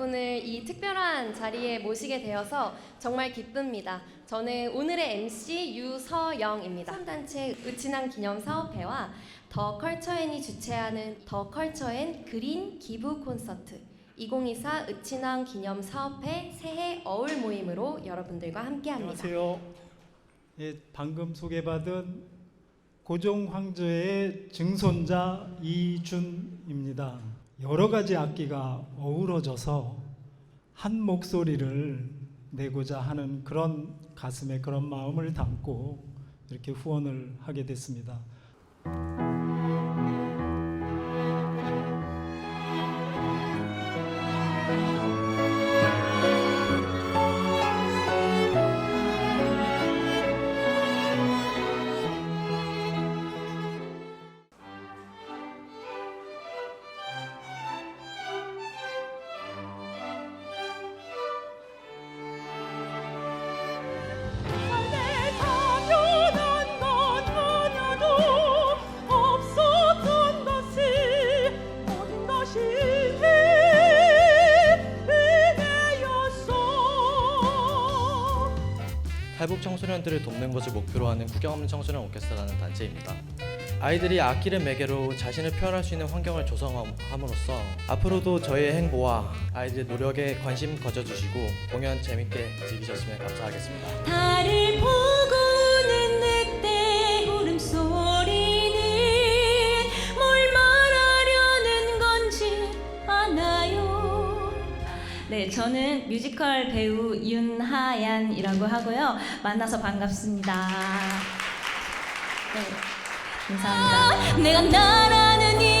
여러분을 이 특별한 자리에 모시게 되어서 정말 기쁩니다. 저는 오늘의 MC 유서영입니다. 수단체 의친한 기념 사업회와 더 컬처앤이 주최하는 더 컬처앤 그린 기부 콘서트 2024 의친왕 기념 사업회 새해 어울 모임으로 여러분들과 함께합니다. 안녕하세요. 예, 방금 소개받은 고종 황제의 증손자 이준입니다. 여러 가지 악기가 어우러져서 한 목소리를 내고자 하는 그런 가슴에 그런 마음을 담고 이렇게 후원을 하게 됐습니다. 탈북 청소년들을 돕는 것을 목표로 하는 국경 없는 청소년 오케스트라라는 단체입니다. 아이들이 악기를 매개로 자신을 표현할 수 있는 환경을 조성함으로써 앞으로도 저희의 행보와 아이들의 노력에 관심 가져주시고 공연 재밌게 즐기셨으면 감사하겠습니다. 저는 뮤지컬 배우 윤하얀이라고 하고요. 만나서 반갑습니다. 네, 감사합니다. 내가 나라는 이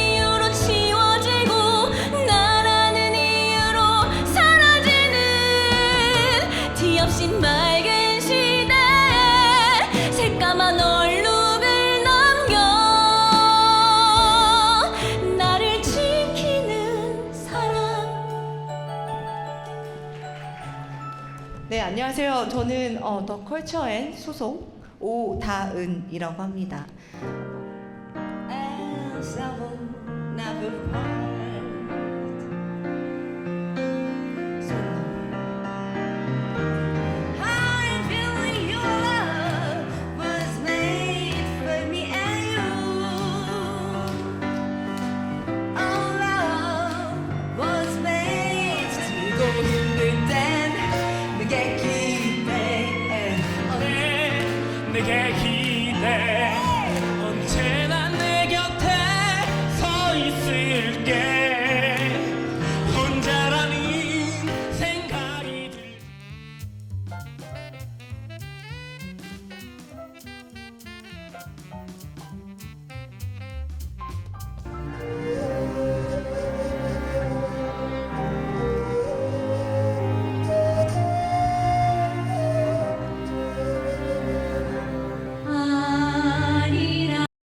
네, 안녕하세요. 저는 어, 더 컬처 앤 소속 오다은이라고 합니다. 내게 기대. 언제나 내 곁에 서 있을게. 혼자라는 생각이 들